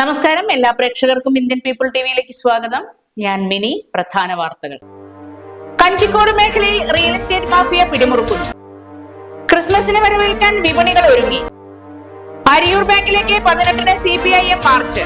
നമസ്കാരം. എല്ലാ പ്രേക്ഷകർക്കും ഇന്ത്യൻ പീപ്പിൾ ടിവിയിലേക്ക് സ്വാഗതം. ഞാൻ മിനി. പ്രധാന വാർത്തകൾ. കഞ്ചിക്കോട് മേഖലയിൽ റിയൽ എസ്റ്റേറ്റ് മാഫിയ പിടിമുറുക്കുന്നു ക്രിസ്മസിന് വരവേൽക്കാൻ വിപണികൾ ഒരുങ്ങി. അരിയൂർ ബാങ്കിലേക്ക് പതിനെട്ടിന് C P I M march.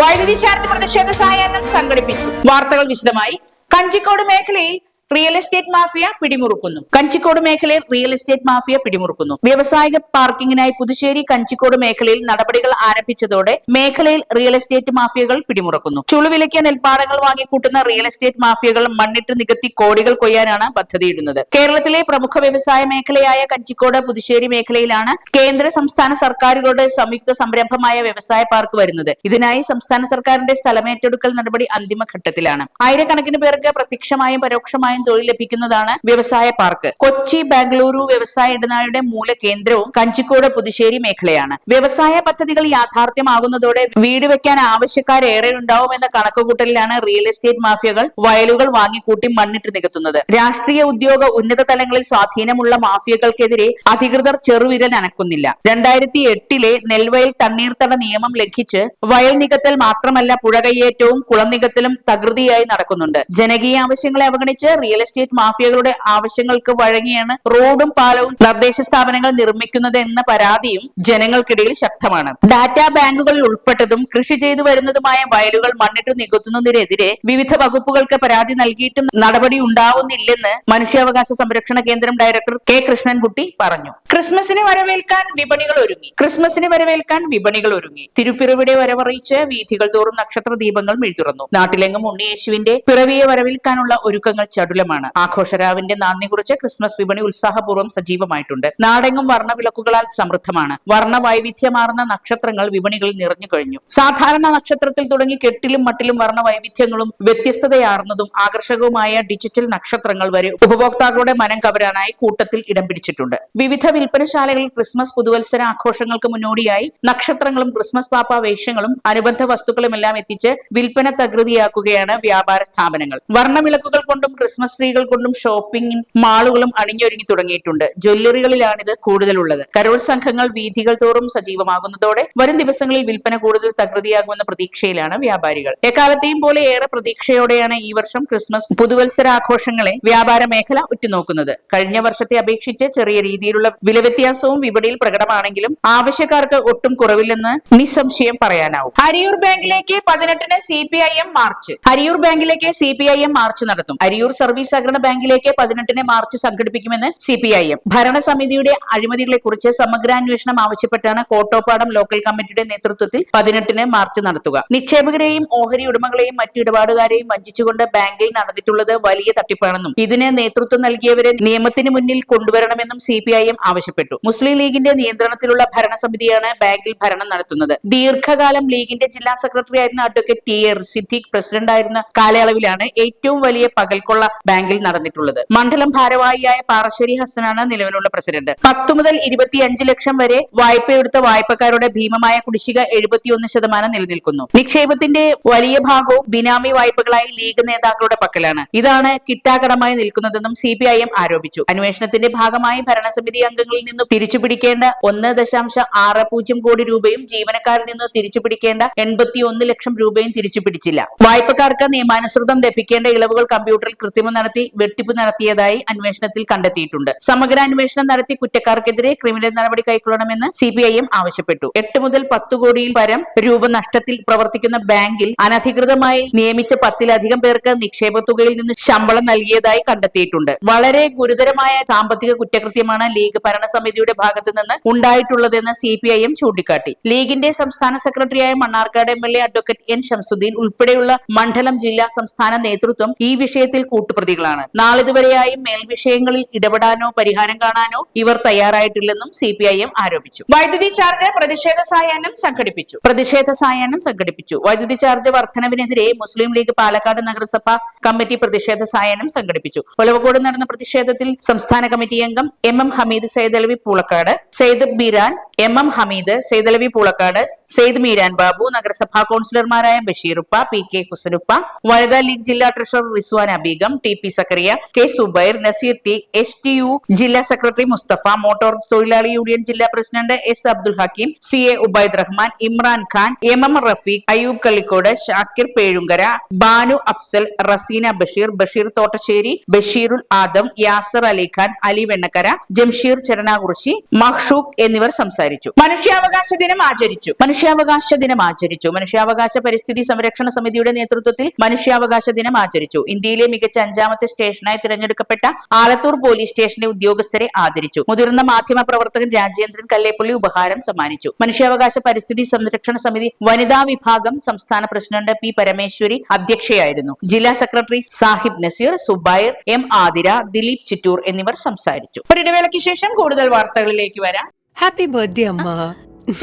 വൈദ്യുതി ചാർജ് പ്രതിഷേധ സായാഹ്നം സംഘടിപ്പിച്ചു. വാർത്തകൾ വിശദമായി. കഞ്ചിക്കോട് മേഖലയിൽ റിയൽ എസ്റ്റേറ്റ് മാഫിയ പിടിമുറുക്കുന്നു. കഞ്ചിക്കോട് മേഖലയിൽ റിയൽ എസ്റ്റേറ്റ് മാഫിയ പിടിമുറുക്കുന്നു. വ്യാവസായിക പാർക്കിങ്ങിനായി പുതുശ്ശേരി കഞ്ചിക്കോട് മേഖലയിൽ നടപടികൾ ആരംഭിച്ചതോടെ മേഖലയിൽ റിയൽ എസ്റ്റേറ്റ് മാഫിയകൾ പിടിമുറുക്കുന്നു. ചുളുവിലയ്ക്ക് നെൽപ്പാടങ്ങൾ വാങ്ങിക്കൂട്ടുന്ന റിയൽ എസ്റ്റേറ്റ് മാഫിയകൾ മണ്ണിട്ട് നികത്തി കോടികൾ കൊയ്യാനാണ് പദ്ധതിയിടുന്നത്. കേരളത്തിലെ പ്രമുഖ വ്യവസായ മേഖലയായ കഞ്ചിക്കോട് പുതുശ്ശേരി മേഖലയിലാണ് കേന്ദ്ര സംസ്ഥാന സർക്കാരുകളുടെ സംയുക്ത സംരംഭമായ വ്യവസായ പാർക്ക് വരുന്നത്. ഇതിനായി സംസ്ഥാന സർക്കാരിന്റെ സ്ഥലമേറ്റെടുക്കൽ നടപടി അന്തിമഘട്ടത്തിലാണ്. ആയിരക്കണക്കിന് പേർക്ക് പ്രത്യക്ഷമായും പരോക്ഷമായും തൊഴിൽ ലഭിക്കുന്നതാണ് വ്യവസായ പാർക്ക്. കൊച്ചി ബാംഗ്ലൂരു വ്യവസായ ഇടനാഴിയുടെ മൂല കേന്ദ്രവും കഞ്ചിക്കോട് പുതുശ്ശേരി മേഖലയാണ്. വ്യവസായ പദ്ധതികൾ യാഥാർത്ഥ്യമാകുന്നതോടെ വീട് വെക്കാൻ ആവശ്യക്കാരേറെ ഉണ്ടാവും എന്ന കണക്കുകൂട്ടലിലാണ് റിയൽ എസ്റ്റേറ്റ് മാഫിയകൾ വയലുകൾ വാങ്ങിക്കൂട്ടി മണ്ണിട്ട് നികത്തുന്നത്. രാഷ്ട്രീയ ഉദ്യോഗ ഉന്നത തലങ്ങളിൽ സ്വാധീനമുള്ള മാഫിയകൾക്കെതിരെ അധികൃതർ ചെറുവിരൽ അനക്കുന്നില്ല. രണ്ടായിരത്തി എട്ടിലെ നെൽവയൽ തണ്ണീർത്തട നിയമം ലംഘിച്ച് വയൽ നികത്തൽ മാത്രമല്ല പുഴകയ്യേറ്റവും കുളം നികത്തലും തകൃതിയായി നടക്കുന്നുണ്ട്. ജനകീയ ആവശ്യങ്ങളെ അവഗണിച്ച് റിയൽ എസ്റ്റേറ്റ് മാഫിയകളുടെ ആവശ്യങ്ങൾക്ക് വഴങ്ങിയാണ് റോഡും പാലവും തദ്ദേശ സ്ഥാപനങ്ങൾ നിർമ്മിക്കുന്നത് എന്ന പരാതിയും ജനങ്ങൾക്കിടയിൽ ശക്തമാണ്. ഡാറ്റാ ബാങ്കുകളിൽ ഉൾപ്പെട്ടതും കൃഷി ചെയ്തു വരുന്നതുമായ വയലുകൾ മണ്ണിട്ട് നികത്തുന്നതിനെതിരെ വിവിധ വകുപ്പുകൾക്ക് പരാതി നൽകിയിട്ടും നടപടി ഉണ്ടാവുന്നില്ലെന്ന് മനുഷ്യാവകാശ സംരക്ഷണ കേന്ദ്രം ഡയറക്ടർ കെ കൃഷ്ണൻകുട്ടി പറഞ്ഞു. ക്രിസ്മസിനെ വരവേൽക്കാൻ വിപണികൾ ഒരുങ്ങി. ക്രിസ്മസിനെ വരവേൽക്കാൻ വിപണികൾ ഒരുങ്ങി. തിരുപ്പിറവിടെ വരവറിയിച്ച് വീഥികൾ തോറും നക്ഷത്ര ദീപങ്ങൾ മിഴുതുറന്നു. നാട്ടിലെങ്ങും ഉണ്ണിയേശുവിന്റെ പിറവിയെ വരവേൽക്കാനുള്ള ഒരുക്കങ്ങൾ ചടുലമാണ് ആഘോഷരാവിന്റെ നാന്ദി കുറിച്ച് ക്രിസ്മസ് വിപണി ഉത്സാഹപൂർവം സജീവമായിട്ടുണ്ട്. നാടെങ്ങും വർണവിളക്കുകളാൽ സമൃദ്ധമാണ്. വർണ വൈവിധ്യമാർന്ന നക്ഷത്രങ്ങൾ വിപണികളിൽ നിറഞ്ഞു കഴിഞ്ഞു. സാധാരണ നക്ഷത്രത്തിൽ തുടങ്ങി കെട്ടിലും മട്ടിലും വർണ വൈവിധ്യങ്ങളും വ്യത്യസ്തതയാർന്നതും ആകർഷകവുമായ ഡിജിറ്റൽ നക്ഷത്രങ്ങൾ വരെ ഉപഭോക്താക്കളുടെ മനം കവരാനായി കൂട്ടത്തിൽ ഇടം പിടിച്ചിട്ടുണ്ട്. വിവിധ വിൽപ്പനശാലകളിൽ ക്രിസ്മസ് പുതുവത്സര ആഘോഷങ്ങൾക്ക് മുന്നോടിയായി നക്ഷത്രങ്ങളും ക്രിസ്മസ് പാപ്പ വേഷങ്ങളും അനുബന്ധ വസ്തുക്കളുമെല്ലാം എത്തിച്ച് വിൽപ്പന തകൃതിയാക്കുകയാണ് വ്യാപാര സ്ഥാപനങ്ങൾ. വർണവിളക്കുകൾ കൊണ്ടും ക്രിസ്മസ് ട്രീകൾ കൊണ്ടും ഷോപ്പിംഗ് മാളുകളും അണിഞ്ഞൊരുങ്ങി തുടങ്ങിയിട്ടുണ്ട്. ജ്വല്ലറികളിലാണിത് കൂടുതലുള്ളത്. കരോൾ സംഘങ്ങൾ വീഥികൾ തോറും സജീവമാകുന്നതോടെ വരും ദിവസങ്ങളിൽ വിൽപ്പന കൂടുതൽ തകൃതിയാകുമെന്ന പ്രതീക്ഷയിലാണ് വ്യാപാരികൾ. എക്കാലത്തെയും പോലെ ഏറെ പ്രതീക്ഷയോടെയാണ് ഈ വർഷം ക്രിസ്മസ് പുതുവത്സര ആഘോഷങ്ങളെ വ്യാപാര മേഖല ഉറ്റുനോക്കുന്നത്. കഴിഞ്ഞ വർഷത്തെ അപേക്ഷിച്ച് ചെറിയ രീതിയിലുള്ള വില വ്യത്യാസവും വിപണിയിൽ പ്രകടമാണെങ്കിലും ആവശ്യക്കാർക്ക് ഒട്ടും കുറവില്ലെന്ന് നിസ്സംശയം പറയാനാവും. ഹരിയൂർ ബാങ്കിലേക്ക് പതിനെട്ടിന് C P I M march. Hariyur ബാങ്കിലേക്ക് C P I M march നടത്തും. ഹരിയൂർ സർവീസ് സഹകരണ ബാങ്കിലേക്ക് പതിനെട്ടിന് മാർച്ച് സംഘടിപ്പിക്കുമെന്ന് സി പി ഐ എം ഭരണസമിതിയുടെ അഴിമതികളെ കുറിച്ച് സമഗ്രാന്വേഷണം ആവശ്യപ്പെട്ടാണ് കോട്ടോപ്പാടം ലോക്കൽ കമ്മിറ്റിയുടെ നേതൃത്വത്തിൽ പതിനെട്ടിന് മാർച്ച് നടത്തുക. നിക്ഷേപകരെയും ഓഹരി ഉടമകളെയും മറ്റു ഇടപാടുകാരെയും വഞ്ചിച്ചുകൊണ്ട് ബാങ്കിൽ നടന്നിട്ടുള്ളത് വലിയ തട്ടിപ്പാണെന്നും ഇതിന് നേതൃത്വം നൽകിയവരെ നിയമത്തിന് മുന്നിൽ കൊണ്ടുവരണമെന്നും സി പി ഐ എം ആവശ്യപ്പെട്ടു. മുസ്ലിം ലീഗിന്റെ നിയന്ത്രണത്തിലുള്ള ഭരണസമിതിയാണ് ബാങ്കിൽ ഭരണം നടത്തുന്നത്. ദീർഘകാലം ലീഗിന്റെ ജില്ലാ സെക്രട്ടറി ആയിരുന്ന അഡ്വക്കേറ്റ് ടി എർ സിദ്ദീഖ് പ്രസിഡന്റായിരുന്ന കാലയളവിലാണ് ഏറ്റവും വലിയ പകൽക്കൊള്ള ബാങ്കിൽ നടന്നിട്ടുള്ളത്. മണ്ഡലം ഭാരവാഹിയായ പാറശ്ശേരി ഹസനാണ് നിലവിലുള്ള പ്രസിഡന്റ്. പത്ത് മുതൽ ഇരുപത്തിയഞ്ച് ലക്ഷം വരെ വായ്പയെടുത്ത വായ്പക്കാരുടെ ഭീമമായ കുടിശ്ശിക എഴുപത്തിയൊന്ന് ശതമാനം നിലനിൽക്കുന്നു. നിക്ഷേപത്തിന്റെ വലിയ ഭാഗവും ബിനാമി വായ്പകളായി ലീഗ് നേതാക്കളുടെ പക്കലാണ്. ഇതാണ് കിട്ടാകടമായി നിൽക്കുന്നതെന്നും സി പി ഐ എം ആരോപിച്ചു. അന്വേഷണത്തിന്റെ ഭാഗമായി ഭരണസമിതി അംഗങ്ങളിൽ നിന്നും തിരിച്ചുപിടിക്കേണ്ട ഒന്ന് ദശാംശം ആറ് പൂജ്യം കോടി രൂപയും ജീവനക്കാരിൽ നിന്ന് തിരിച്ചുപിടിക്കേണ്ട എൺപത്തി ഒന്ന് ലക്ഷം രൂപയും തിരിച്ചുപിടിച്ചില്ല. വായ്പക്കാർക്ക് നിയമാനുസൃതം ലഭിക്കേണ്ട ഇളവുകൾ കമ്പ്യൂട്ടറിൽ കൃത്രിമം നടത്തി വെട്ടിപ്പ് നടത്തിയതായി അന്വേഷണത്തിൽ കണ്ടെത്തിയിട്ടുണ്ട്. സമഗ്ര അന്വേഷണം നടത്തി കുറ്റക്കാർക്കെതിരെ ക്രിമിനൽ നടപടി കൈക്കൊള്ളണമെന്ന് സി പി ഐ എം ആവശ്യപ്പെട്ടു. എട്ട് മുതൽ പത്ത് കോടിയിൽ പരം രൂപ നഷ്ടത്തിൽ പ്രവർത്തിക്കുന്ന ബാങ്കിൽ അനധികൃതമായി നിയമിച്ച പത്തിലധികം പേർക്ക് നിക്ഷേപ തുകയിൽ നിന്ന് ശമ്പളം നൽകിയതായി കണ്ടെത്തിയിട്ടുണ്ട്. വളരെ ഗുരുതരമായ സാമ്പത്തിക കുറ്റകൃത്യമാണ് ലീഗ് ഭരണസമിതിയുടെ ഭാഗത്തു നിന്ന് ഉണ്ടായിട്ടുള്ളതെന്ന് സി പി ഐ എം ചൂണ്ടിക്കാട്ടി. ലീഗിന്റെ സംസ്ഥാന സെക്രട്ടറിയായ Mannarkkad M L A advocate N Shamsuddin ഉൾപ്പെടെയുള്ള മണ്ഡലം ജില്ലാ സംസ്ഥാന നേതൃത്വം ഈ വിഷയത്തിൽ കൂട്ടുപ്രതികളാണ് നാളിതുവരെയായും മേൽവിഷയങ്ങളിൽ ഇടപെടാനോ പരിഹാരം കാണാനോ ഇവർ തയ്യാറായിട്ടില്ലെന്നും സി പി ഐ എം ആരോപിച്ചു. വൈദ്യുതി ചാർജ് പ്രതിഷേധ സായാഹ്നം സംഘടിപ്പിച്ചു. പ്രതിഷേധ സായാഹ്നം സംഘടിപ്പിച്ചു. വൈദ്യുതി ചാർജ് വർധനവിനെതിരെ മുസ്ലിം ലീഗ് പാലക്കാട് നഗരസഭ കമ്മിറ്റി പ്രതിഷേധ സായാഹ്നം സംഘടിപ്പിച്ചു. ഒലവക്കോട് നടന്ന പ്രതിഷേധത്തിൽ സംസ്ഥാന കമ്മിറ്റി അംഗം M M Hameed Saidalavi Poolakkad Syed Biran M M Hameed Saidalavi Poolakkad Syed Meeran Babu നഗരസഭാ കൌൺസിലർമാരായ ബഷീറുപ്പ പി കെ ഹുസനുപ്പ വനിതാ ലീഗ് ജില്ലാ treasurer Rizwan Abeegam T P Zakariya K Subair Naseer T S T U ജില്ലാ secretary Musthafa motor തൊഴിലാളി union ജില്ലാ president S Abdul Hakeem C A Ubaid Rahman Imran Khan M M Rafeeq Ayyub Kallikode Shakir Pezhunkara Banu Afsal Raseena Basheer Basheer Thottassery Basheerul Adam Yasar Alikhan Ali Vennakkara Jamsheer Charanakurissi Mahshoob എന്നിവർ സംസാരിച്ചു. മനുഷ്യാവകാശ ദിനം ആചരിച്ചു. മനുഷ്യാവകാശ ദിനം ആചരിച്ചു. മനുഷ്യാവകാശ പരിസ്ഥിതി സംരക്ഷണ സമിതിയുടെ നേതൃത്വത്തിൽ മനുഷ്യാവകാശ ദിനം ആചരിച്ചു. ഇന്ത്യയിലെ മികച്ച അഞ്ചാമത്തെ സ്റ്റേഷനായി തിരഞ്ഞെടുക്കപ്പെട്ട ആലത്തൂർ പോലീസ് സ്റ്റേഷന്റെ ഉദ്യോഗസ്ഥരെ ആദരിച്ചു. മുതിർന്ന മാധ്യമ പ്രവർത്തകൻ രാജേന്ദ്രൻ കല്ലേപ്പള്ളി ഉപഹാരം സമ്മാനിച്ചു. മനുഷ്യാവകാശ പരിസ്ഥിതി സംരക്ഷണ സമിതി വനിതാ വിഭാഗം സംസ്ഥാന പ്രസിഡന്റ് പി പരമേശ്വരി അധ്യക്ഷയായിരുന്നു. ജില്ലാ സെക്രട്ടറി സാഹിബ് നസീർ സുബൈർ എം ആതിര ദിലീപ് ചിറ്റൂർ എന്നിവർ സംസാരിച്ചു. ഒരിടവേളയ്ക്ക് ശേഷം കൂടുതൽ വാർത്തകളിലേക്ക് വരാം. ഹാപ്പി ബർത്ത്ഡേ അമ്മ.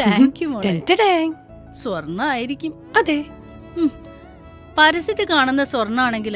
താങ്ക് യു ടെഡാങ്. സ്വർണായിരിക്കും. അതെ. പരസ്യത്തിൽ കാണുന്ന സ്വർണാണെങ്കിൽ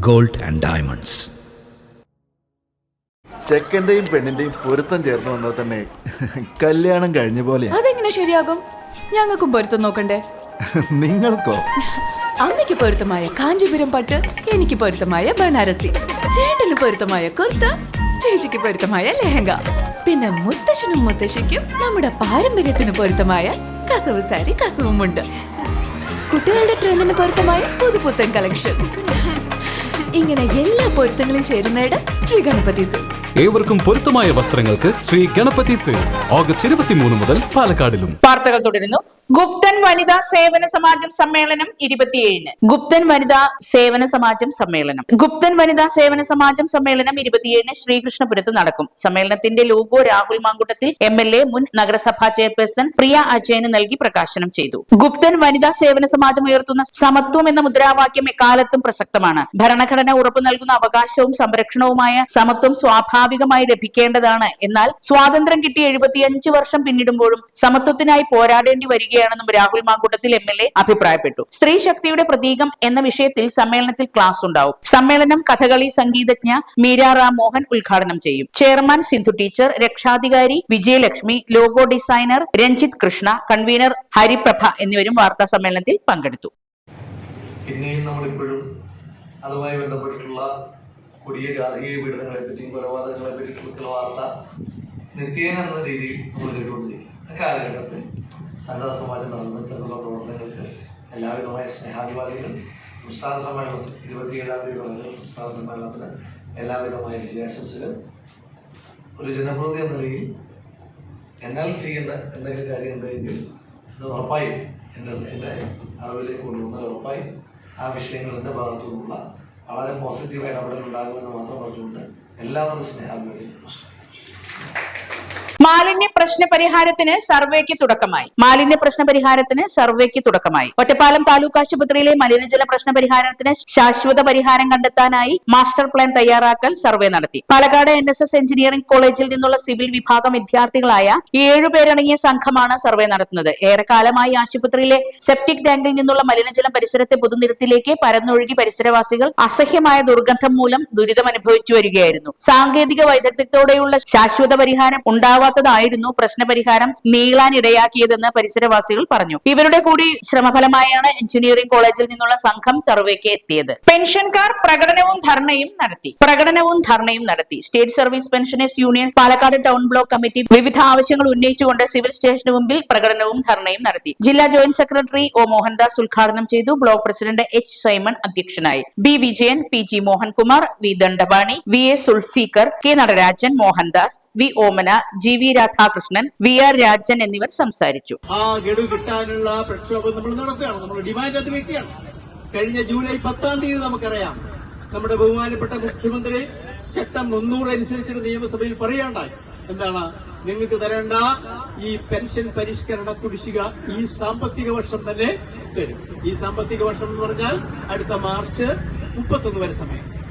gold and diamonds. ചെക്കന്റെയും പെണ്ണിന്റെയും പൊരുത്തം ചേർന്ന് വന്നാൽ തന്നെ കല്യാണം കഴിഞ്ഞ പോലെ അതെങ്ങനെ ശരിയാകും? ഞങ്ങൾക്കും പൊരുത്തം നോക്കണ്ടേ? നിങ്ങൾക്കോ? അമ്മയ്ക്ക് പൊരുത്തമായ കാഞ്ചീപുരം പട്ട് എനിക്ക് പൊരുത്തമായ ബനാരസി ചേട്ടന് പൊരുത്തമായ കുർത്ത ചേച്ചിക്ക് പൊരുത്തമായ ലെഹങ്ക. പിന്നെ മുത്തശ്ശനും മുത്തശ്ശിക്കും നമ്മുടെ പാരമ്പര്യത്തിന് പൊരുത്തമായ കസവ് സാരി കസവുമുണ്ട്. കുട്ടികളുടെ ട്രെൻഡിന് പൊരുത്തമായ പുതുപുത്തൻ കളക്ഷൻ ഇങ്ങനെ എല്ലാ പൊരുത്തങ്ങളും ചേരുന്നിടം ശ്രീ ഗണപതി സിൽക്സ് ഏവർക്കും പൊരുത്തമായ വസ്ത്രങ്ങൾക്ക് ശ്രീ ഗണപതി സിൽക്സ് ഓഗസ്റ്റ് ഇരുപത്തിമൂന്ന് മുതൽ പാലക്കാടിലും. വാർത്തകൾ തുടരുന്നു. ഗുപ്തൻ വനിതാ സേവന സമാജം സമ്മേളനം ഇരുപത്തിയേഴിന്. ഗുപ്തൻ വനിതാ സേവന സമാജം സമ്മേളനം. ഗുപ്തൻ വനിതാ സേവന സമാജം സമ്മേളനം ഇരുപത്തിയേഴിന് ശ്രീകൃഷ്ണപുരത്ത് നടക്കും. സമ്മേളനത്തിന്റെ logo Rahul Mankootathil M L A മുൻ നഗരസഭാ ചെയർപേഴ്സൺ പ്രിയ അജയന് നൽകി പ്രകാശനം ചെയ്തു. ഗുപ്തൻ വനിതാ സേവന സമാജം ഉയർത്തുന്ന സമത്വം എന്ന മുദ്രാവാക്യം എക്കാലത്തും പ്രസക്തമാണ്. ഭരണഘടന ഉറപ്പു നൽകുന്ന അവകാശവും സംരക്ഷണവുമായ സമത്വം സ്വാഭാവികമായി ലഭിക്കേണ്ടതാണ്. എന്നാൽ സ്വാതന്ത്ര്യം കിട്ടി എഴുപത്തിയഞ്ച് വർഷം പിന്നിടുമ്പോഴും സമത്വത്തിനായി പോരാടേണ്ടി വരികയാണെന്നും Rahul Mankootathil M L A അഭിപ്രായപ്പെട്ടു. സ്ത്രീ ശക്തിയുടെ പ്രതീകം എന്ന വിഷയത്തിൽ സമ്മേളനത്തിൽ ക്ലാസ് ഉണ്ടാവും. സമ്മേളനം കഥകളി സംഗീതജ്ഞ മീര റാം മോഹൻ ഉദ്ഘാടനം ചെയ്യും. ചെയർമാൻ സിന്ധു ടീച്ചർ രക്ഷാധികാരി Vijayalakshmi logo designer Ranjith Krishna convener Hariprabha എന്നിവരും വാർത്താ സമ്മേളനത്തിൽ പങ്കെടുത്തു. പിന്നെയും നമ്മളിപ്പോഴും അതുമായി ബന്ധപ്പെട്ടിട്ടുള്ള കൊടിയ ഗാർഹിക പീഡനങ്ങളെ പറ്റിയും കൊലപാതകങ്ങളെ പറ്റിയിട്ടുള്ള വാർത്ത നിത്യേന എന്ന രീതിയിൽ നമ്മൾ കേട്ടുകൊണ്ടിരിക്കും ആ കാലഘട്ടത്തിൽ വനിതാ സമാജം നടന്ന ഇത്തരത്തിലുള്ള പ്രവർത്തനങ്ങൾക്ക് എല്ലാവിധമായ സ്നേഹാഭിവാദികൾ സംസ്ഥാന സമ്മേളനത്തിൽ ഇരുപത്തിയേഴാം തീയതി നടക്കുന്ന സംസ്ഥാന സമ്മേളനത്തിന് എല്ലാവിധമായ വിജയാശംസകൾ ഒരു ജനപ്രതിനിധി എന്ന നിലയിൽ എന്നാൽ ചെയ്യേണ്ട എന്തെങ്കിലും കാര്യം ഉണ്ടെങ്കിൽ അത് ഉറപ്പായും എന്റെ എന്റെ അറിവിലേക്ക് കൊണ്ടുവന്നാൽ ഉറപ്പായും ആ വിഷയങ്ങൾ എന്റെ ഭാഗത്തു നിന്നുള്ള വളരെ പോസിറ്റീവായ ഇടപെടൽ ഉണ്ടാകുമെന്ന് മാത്രം പറഞ്ഞുകൊണ്ട് എല്ലാവർക്കും സ്നേഹം മാലിന്യ പ്രശ്ന പരിഹാരത്തിന് സർവേക്ക് തുടക്കമായി. മാലിന്യ പ്രശ്ന പരിഹാരത്തിന് സർവേക്ക് തുടക്കമായി. ഒറ്റപ്പാലം താലൂക്ക് ആശുപത്രിയിലെ മലിനജല പ്രശ്ന പരിഹാരത്തിന് ശാശ്വത പരിഹാരം കണ്ടെത്താനായി മാസ്റ്റർ പ്ലാൻ തയ്യാറാക്കൽ സർവേ നടത്തി. Palakkad N S S engineering കോളേജിൽ നിന്നുള്ള സിവിൽ വിഭാഗം വിദ്യാർത്ഥികളായ ഏഴുപേരടങ്ങിയ സംഘമാണ് സർവേ നടത്തുന്നത്. ഏറെക്കാലമായി ആശുപത്രിയിലെ സെപ്റ്റിക് ടാങ്കിൽ നിന്നുള്ള മലിനജലം പരിസരത്തെ പൊതുനിരത്തിലേക്ക് പരന്നൊഴുകി പരിസരവാസികൾ അസഹ്യമായ ദുർഗന്ധം മൂലം ദുരിതം അനുഭവിച്ചു വരികയായിരുന്നു. സാങ്കേതിക വൈദഗ്ധ്യത്തോടെയുള്ള ശാശ്വത പരിഹാരം ഉണ്ടാവാത്തതായിരുന്നു പ്രശ്നപരിഹാരം നീളാൻ ഇടയാക്കിയതെന്ന് പരിസരവാസികൾ പറഞ്ഞു. ഇവരുടെ കൂടി ശ്രമഫലമായാണ് എഞ്ചിനീയറിംഗ് കോളേജിൽ നിന്നുള്ള സംഘം സർവേക്ക് എത്തിയത്. പെൻഷൻകാർ പ്രകടനവും ധർണയും നടത്തി. പ്രകടനവും ധർണയും നടത്തി. State service pensioners union Palakkad town block committee വിവിധ ആവശ്യങ്ങൾ ഉന്നയിച്ചുകൊണ്ട് സിവിൽ സ്റ്റേഷന് മുമ്പിൽ പ്രകടനവും ധർണയും നടത്തി. ജില്ലാ ജോയിന്റ് സെക്രട്ടറി ഒ മോഹൻദാസ് ഉദ്ഘാടനം ചെയ്തു. ബ്ലോക്ക് പ്രസിഡന്റ് എച്ച് സൈമൺ അധ്യക്ഷനായി. B Vijayan P G Mohankumar V Dandapani V A Sulfikar K Natarajan Mohandas V Omana G V Radhakrishnan V R Rajan എന്നിവർ സംസാരിച്ചു. ആ കിട്ടാനുള്ള പ്രക്ഷോഭം നമ്മൾ നടത്തുകയാണ്. നമ്മൾ ഡിമാൻഡ് അത് വെക്കുകയാണ്. കഴിഞ്ഞ ജൂലൈ പത്താം തീയതി നമുക്കറിയാം. നമ്മുടെ ബഹുമാനപ്പെട്ട മുഖ്യമന്ത്രി ചട്ടം മുന്നൂറ് അനുസരിച്ചിട്ട് നിയമസഭയിൽ പറയാണ്ടായി. എന്താണ്? നിങ്ങൾക്ക് തരേണ്ട ഈ പെൻഷൻ പരിഷ്കരണ കുടിശ്ശിക ഈ സാമ്പത്തിക വർഷം തന്നെ തരും. ഈ സാമ്പത്തിക വർഷം എന്ന് പറഞ്ഞാൽ അടുത്ത മാർച്ച് മുപ്പത്തൊന്ന് വരെ സമയം.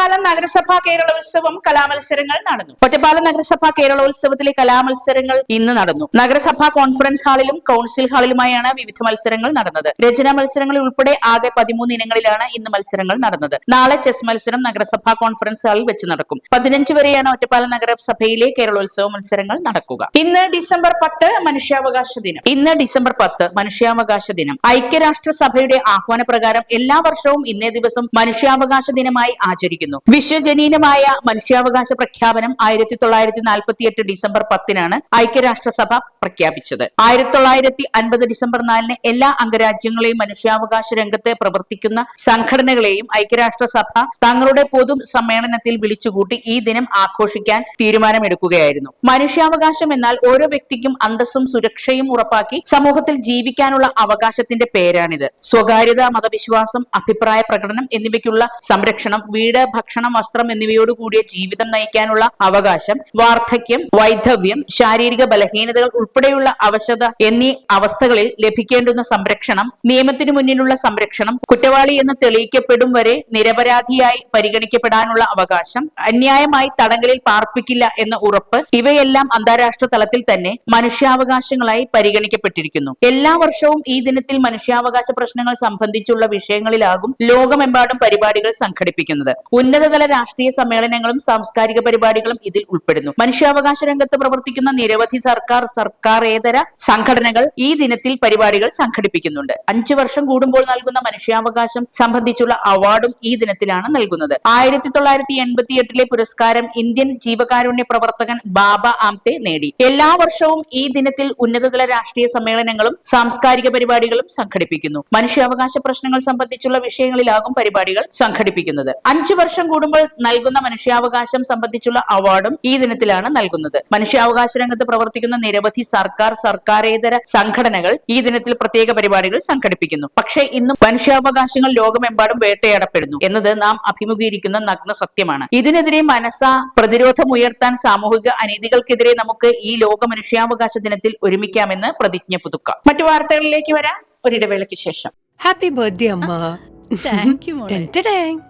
ഒറ്റപ്പാലം നഗരസഭ കേരളോത്സവം കലാമത്സരങ്ങൾ നടന്നു. ഒറ്റപ്പാലം നഗരസഭാ കേരളോത്സവത്തിലെ കലാമത്സരങ്ങൾ ഇന്ന് നടന്നു. നഗരസഭാ കോൺഫറൻസ് ഹാളിലും കൌൺസിൽ ഹാളിലുമായാണ് വിവിധ മത്സരങ്ങൾ നടന്നത്. രചനാ മത്സരങ്ങളിൽ ഉൾപ്പെടെ ആകെ പതിമൂന്ന് ഇനങ്ങളിലാണ് ഇന്ന് മത്സരങ്ങൾ നടന്നത്. നാളെ ചെസ് മത്സരം നഗരസഭാ കോൺഫറൻസ് ഹാളിൽ വെച്ച് നടക്കും. പതിനഞ്ച് വരെയാണ് ഒറ്റപ്പാലം നഗരസഭയിലെ കേരളോത്സവ മത്സരങ്ങൾ നടക്കുക. ഇന്ന് ഡിസംബർ പത്ത് മനുഷ്യാവകാശ ദിനം. ഇന്ന് ഡിസംബർ പത്ത് മനുഷ്യാവകാശ ദിനം. ഐക്യരാഷ്ട്രസഭയുടെ ആഹ്വാന പ്രകാരം എല്ലാ വർഷവും ഇന്നേ ദിവസം മനുഷ്യാവകാശ ദിനമായി ആചരിക്കുന്നു. വിശ്വജനീനമായ മനുഷ്യാവകാശ പ്രഖ്യാപനം ആയിരത്തി തൊള്ളായിരത്തി നാൽപ്പത്തി എട്ട് ഡിസംബർ പത്തിനാണ് ഐക്യരാഷ്ട്രസഭ പ്രഖ്യാപിച്ചത്. ആയിരത്തി തൊള്ളായിരത്തി അൻപത് ഡിസംബർ നാലിന് എല്ലാ അംഗരാജ്യങ്ങളെയും മനുഷ്യാവകാശ രംഗത്ത് പ്രവർത്തിക്കുന്ന സംഘടനകളെയും ഐക്യരാഷ്ട്രസഭ തങ്ങളുടെ പൊതു സമ്മേളനത്തിൽ വിളിച്ചുകൂട്ടി ഈ ദിനം ആഘോഷിക്കാൻ തീരുമാനമെടുക്കുകയായിരുന്നു. മനുഷ്യാവകാശം എന്നാൽ ഓരോ വ്യക്തിക്കും അന്തസ്സും സുരക്ഷയും ഉറപ്പാക്കി സമൂഹത്തിൽ ജീവിക്കാനുള്ള അവകാശത്തിന്റെ പേരാണിത്. സ്വകാര്യത മതവിശ്വാസം അഭിപ്രായ പ്രകടനം എന്നിവയ്ക്കുള്ള സംരക്ഷണം വീട് ഭക്ഷണം വസ്ത്രം എന്നിവയോട് കൂടിയ ജീവിതം നയിക്കാനുള്ള അവകാശം വാർദ്ധക്യം വൈധവ്യം ശാരീരിക ബലഹീനതകൾ ഉൾപ്പെടെയുള്ള അവശത എന്നീ അവസ്ഥകളിൽ ലഭിക്കേണ്ടുന്ന സംരക്ഷണം നിയമത്തിനു മുന്നിലുള്ള സംരക്ഷണം കുറ്റവാളി എന്ന് തെളിയിക്കപ്പെടും വരെ നിരപരാധിയായി പരിഗണിക്കപ്പെടാനുള്ള അവകാശം അന്യായമായി തടങ്കലിൽ പാർപ്പിക്കില്ല എന്ന ഉറപ്പ് ഇവയെല്ലാം അന്താരാഷ്ട്ര തലത്തിൽ തന്നെ മനുഷ്യാവകാശങ്ങളായി പരിഗണിക്കപ്പെട്ടിരിക്കുന്നു. എല്ലാ വർഷവും ഈ ദിനത്തിൽ മനുഷ്യാവകാശ പ്രശ്നങ്ങൾ സംബന്ധിച്ചുള്ള വിഷയങ്ങളിലാകും ലോകമെമ്പാടും പരിപാടികൾ സംഘടിപ്പിക്കുന്നത്. ഉന്നതതല രാഷ്ട്രീയ സമ്മേളനങ്ങളും സാംസ്കാരിക പരിപാടികളും ഇതിൽ ഉൾപ്പെടുന്നു. മനുഷ്യാവകാശ രംഗത്ത് പ്രവർത്തിക്കുന്ന നിരവധി സർക്കാർ സർക്കാരേതര സംഘടനകൾ ഈ ദിനത്തിൽ പരിപാടികൾ സംഘടിപ്പിക്കുന്നുണ്ട്. അഞ്ചു വർഷം കൂടുമ്പോൾ നൽകുന്ന മനുഷ്യാവകാശം സംബന്ധിച്ചുള്ള അവാർഡും ഈ ദിനത്തിലാണ് നൽകുന്നത്. ആയിരത്തി തൊള്ളായിരത്തി എൺപത്തി എട്ടിലെ പുരസ്കാരം ഇന്ത്യൻ ജീവകാരുണ്യ പ്രവർത്തകൻ ബാബ ആംതെ നേടി. എല്ലാ വർഷവും ഈ ദിനത്തിൽ ഉന്നതതല രാഷ്ട്രീയ സമ്മേളനങ്ങളും സാംസ്കാരിക പരിപാടികളും സംഘടിപ്പിക്കുന്നു. മനുഷ്യാവകാശ പ്രശ്നങ്ങൾ സംബന്ധിച്ചുള്ള വിഷയങ്ങളിലാകും പരിപാടികൾ സംഘടിപ്പിക്കുന്നത്. അഞ്ചു വർഷം കൂടുമ്പോൾ നൽകുന്ന മനുഷ്യാവകാശം സംബന്ധിച്ചുള്ള അവാർഡും ഈ ദിനത്തിലാണ് നൽകുന്നത്. മനുഷ്യാവകാശ രംഗത്ത് പ്രവർത്തിക്കുന്ന നിരവധി സർക്കാർ സർക്കാരേതര സംഘടനകൾ ഈ ദിനത്തിൽ പ്രത്യേക പരിപാടികൾ സംഘടിപ്പിക്കുന്നു. പക്ഷേ ഇന്നും മനുഷ്യാവകാശങ്ങൾ ലോകമെമ്പാടും വേട്ടയാടപ്പെടുന്നു എന്നത് നാം അഭിമുഖീകരിക്കുന്ന നഗ്ന സത്യമാണ്. ഇതിനെതിരെ മനസ്സ പ്രതിരോധമുയർത്താൻ സാമൂഹിക അനീതികൾക്കെതിരെ നമുക്ക് ഈ ലോക മനുഷ്യാവകാശ ദിനത്തിൽ ഒരുമിക്കാമെന്ന് പ്രതിജ്ഞ പുതുക്കാം. മറ്റു വാർത്തകളിലേക്ക് വരാം. ഒരിടവേളയ്ക്ക് ശേഷം. ഹാപ്പി ബർത്ത്ഡേ അമ്മ. Thank you.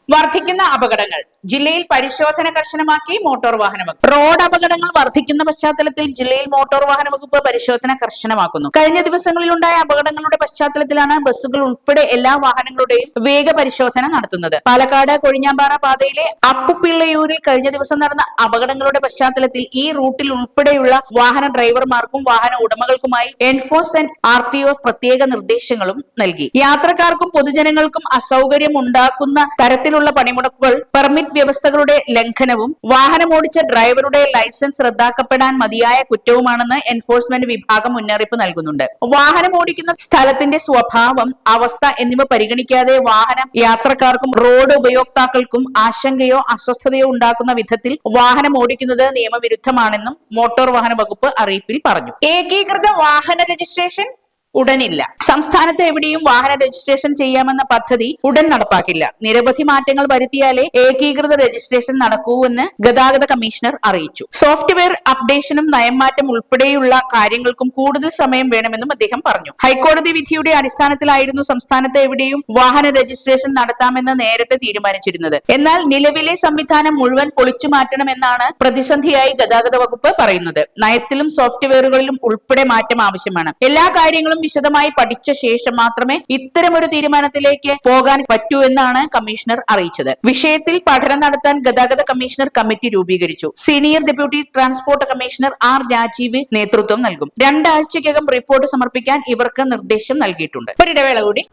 വർദ്ധിക്കുന്ന അപകടങ്ങൾ. ജില്ലയിൽ പരിശോധന കർശനമാക്കി മോട്ടോർ വാഹന വകുപ്പ്. റോഡ് അപകടങ്ങൾ വർദ്ധിക്കുന്ന പശ്ചാത്തലത്തിൽ ജില്ലയിൽ മോട്ടോർ വാഹന വകുപ്പ് പരിശോധന കർശനമാക്കുന്നു. കഴിഞ്ഞ ദിവസങ്ങളിൽ ഉണ്ടായ അപകടങ്ങളുടെ പശ്ചാത്തലത്തിലാണ് ബസ്സുകൾ ഉൾപ്പെടെ എല്ലാ വാഹനങ്ങളുടെയും വേഗ പരിശോധന നടത്തുന്നത്. പാലക്കാട് കൊഴിഞ്ഞാമ്പാറ പാതയിലെ അപ്പുപിള്ളയൂരിൽ കഴിഞ്ഞ ദിവസം നടന്ന അപകടങ്ങളുടെ പശ്ചാത്തലത്തിൽ ഈ റൂട്ടിൽ ഉൾപ്പെടെയുള്ള വാഹന ഡ്രൈവർമാർക്കും വാഹന ഉടമകൾക്കുമായി എൻഫോഴ്സ്മെന്റ് ആർ ടി ഒ പ്രത്യേക നിർദ്ദേശങ്ങളും നൽകി. യാത്രക്കാർക്കും പൊതുജനങ്ങൾക്കും അസൗകര്യം ഉണ്ടാക്കുന്ന തരത്തിലുള്ള പണിമുടക്കുകൾ പെർമിറ്റ് വ്യവസ്ഥകളുടെ ലംഘനവും വാഹനമോടിച്ച ഡ്രൈവറുടെ ലൈസൻസ് റദ്ദാക്കപ്പെടാൻ മതിയായ കുറ്റവുമാണെന്ന് എൻഫോഴ്സ്മെന്റ് വിഭാഗം മുന്നറിയിപ്പ് നൽകുന്നുണ്ട്. വാഹനമോടിക്കുന്ന സ്ഥലത്തിന്റെ സ്വഭാവം അവസ്ഥ എന്നിവ പരിഗണിക്കാതെ വാഹനം യാത്രക്കാർക്കും റോഡ് ഉപയോക്താക്കൾക്കും ആശങ്കയോ അസ്വസ്ഥതയോ ഉണ്ടാക്കുന്ന വിധത്തിൽ വാഹനം ഓടിക്കുന്നത് നിയമവിരുദ്ധമാണെന്നും മോട്ടോർ വാഹന വകുപ്പ് അറിയിപ്പിൽ പറഞ്ഞു. ഏകീകൃത വാഹന രജിസ്ട്രേഷൻ ഉടനില്ല. സംസ്ഥാനത്ത് എവിടെയും വാഹന രജിസ്ട്രേഷൻ ചെയ്യാമെന്ന പദ്ധതി ഉടൻ നടപ്പാക്കില്ല. നിരവധി മാറ്റങ്ങൾ വരുത്തിയാലേ ഏകീകൃത രജിസ്ട്രേഷൻ നടക്കൂവെന്ന് ഗതാഗത കമ്മീഷണർ അറിയിച്ചു. സോഫ്റ്റ്വെയർ അപ്ഡേഷനും നയംമാറ്റം ഉൾപ്പെടെയുള്ള കാര്യങ്ങൾക്കും കൂടുതൽ സമയം വേണമെന്നും അദ്ദേഹം പറഞ്ഞു. ഹൈക്കോടതി വിധിയുടെ അടിസ്ഥാനത്തിലായിരുന്നു സംസ്ഥാനത്ത് എവിടെയും വാഹന രജിസ്ട്രേഷൻ നടത്താമെന്ന് നേരത്തെ തീരുമാനിച്ചിരുന്നത്. എന്നാൽ നിലവിലെ സംവിധാനം മുഴുവൻ പൊളിച്ചു മാറ്റണമെന്നാണ് പ്രതിസന്ധിയായി ഗതാഗത വകുപ്പ് പറയുന്നത്. നയത്തിലും സോഫ്റ്റ്വെയറുകളിലും ഉൾപ്പെടെ മാറ്റം ആവശ്യമാണ്. എല്ലാ കാര്യങ്ങളും വിശദമായി പഠിച്ച ശേഷം മാത്രമേ ഇത്തരമൊരു തീരുമാനത്തിലേക്ക് പോകാൻ പറ്റൂ എന്നാണ് കമ്മീഷണർ അറിയിച്ചത്. വിഷയത്തിൽ പഠനം നടത്താൻ ഗതാഗത കമ്മീഷണർ കമ്മിറ്റി രൂപീകരിച്ചു. Senior deputy transport commissioner R Rajeev നേതൃത്വം നൽകും. രണ്ടാഴ്ചയ്ക്കകം റിപ്പോർട്ട് സമർപ്പിക്കാൻ ഇവർക്ക് നിർദ്ദേശം നൽകിയിട്ടുണ്ട്. ഒരിടവേള കൂടി.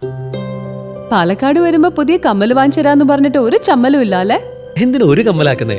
പാലക്കാട് വരുമ്പോ പുതിയ കമ്മൽ വാങ്ങിച്ചരാന്ന് പറഞ്ഞിട്ട് ഒരു ചമ്മലും ഇല്ല അല്ലെ എന്തിനു ഒരു കമ്മലാക്കുന്നേ?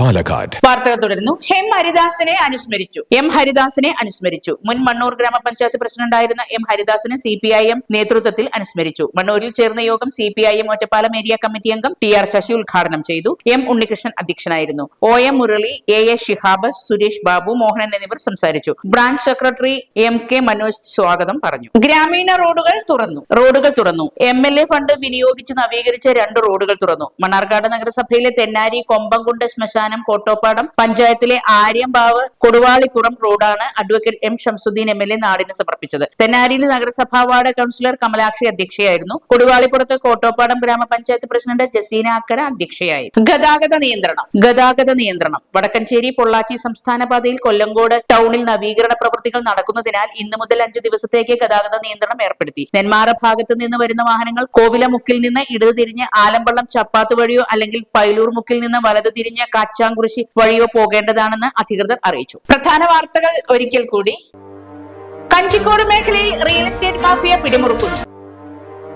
Palakkad. വാർത്തകൾ തുടരുന്നു. എം ഹരിദാസിനെ അനുസ്മരിച്ചു. എം ഹരിദാസിനെ അനുസ്മരിച്ചു. മുൻ മണ്ണൂർ ഗ്രാമപഞ്ചായത്ത് പ്രസിഡന്റായിരുന്ന എം ഹരിദാസിനെ സി പി ഐ എം നേതൃത്വത്തിൽ അനുസ്മരിച്ചു. മണ്ണൂരിൽ ചേർന്ന യോഗം C P I M Ottapalam area committee അംഗം ടി ആർ ശശി ഉദ്ഘാടനം ചെയ്തു. എം ഉണ്ണികൃഷ്ണൻ അധ്യക്ഷനായിരുന്നു. O M Murali A A Shihab Suresh Babu Mohanan എന്നിവർ സംസാരിച്ചു. Branch secretary M K Manoj സ്വാഗതം പറഞ്ഞു. ഗ്രാമീണ റോഡുകൾ തുറന്നു. റോഡുകൾ തുറന്നു. എം എൽ എ ഫണ്ട് വിനിയോഗിച്ച് നവീകരിച്ച രണ്ട് റോഡുകൾ തുറന്നു. മണ്ണാർക്കാട് നഗരസഭയിലെ തെന്നാരി കൊമ്പംകുണ്ട് ശ്മശാനം കോട്ടോപ്പാടം പഞ്ചായത്തിലെ ആര്യമ്പാവ് കൊടുവാളിപ്പുറം റോഡാണ് advocate M Shamsuddin M L A നാടിന് സമർപ്പിച്ചത്. തെന്നാരിയിൽ നഗരസഭാ വാർഡ് കൌൺസിലർ കമലാക്ഷി അധ്യക്ഷയായിരുന്നു. കൊടുവാളിപ്പുറത്ത് കോട്ടോപ്പാടം ഗ്രാമപഞ്ചായത്ത് പ്രസിഡന്റ് ജസീന അക്കര അധ്യക്ഷയായി. ഗതാഗത നിയന്ത്രണം ഗതാഗത നിയന്ത്രണം. വടക്കഞ്ചേരി പൊള്ളാച്ചി സംസ്ഥാന പാതയിൽ കൊല്ലങ്കോട് ടൗണിൽ നവീകരണ പ്രവൃത്തികൾ നടക്കുന്നതിനാൽ ഇന്നു മുതൽ അഞ്ചു ദിവസത്തേക്ക് ഗതാഗത നിയന്ത്രണം ഏർപ്പെടുത്തി. നെന്മാറ ഭാഗത്ത് നിന്ന് വരുന്ന വാഹനങ്ങൾ കോവിലമുക്കിൽ നിന്ന് ഇടതു തിരിഞ്ഞ് ആലമ്പള്ളം ചപ്പാത്ത് വഴിയോ അല്ലെങ്കിൽ പൈലൂർ മുക്കിൽ നിന്ന് വലതു തിരിഞ്ഞ് കാച്ചാങ്കുറിശി വഴിയോ പോകേണ്ടതാണെന്ന് അധികൃതർ അറിയിച്ചു. പ്രധാന വാർത്തകൾ ഒരിക്കൽ കൂടി. കഞ്ചിക്കോട് മേഖലയിൽ റിയൽ എസ്റ്റേറ്റ് മാഫിയ പിടിമുറുക്കുന്നു.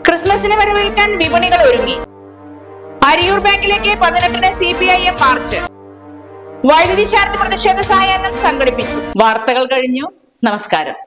ക്രിസ്മസിന് വരവേൽക്കാൻ വിപണികൾ ഒരുങ്ങി. അരിയൂർ ബാങ്കിലേക്ക് പതിനെട്ടിന് C P I M march. വൈദ്യുതി ചാർജ് പ്രതിഷേധ സായാഹ്നം സംഘടിപ്പിച്ചു. വാർത്തകൾ കഴിഞ്ഞു. നമസ്കാരം.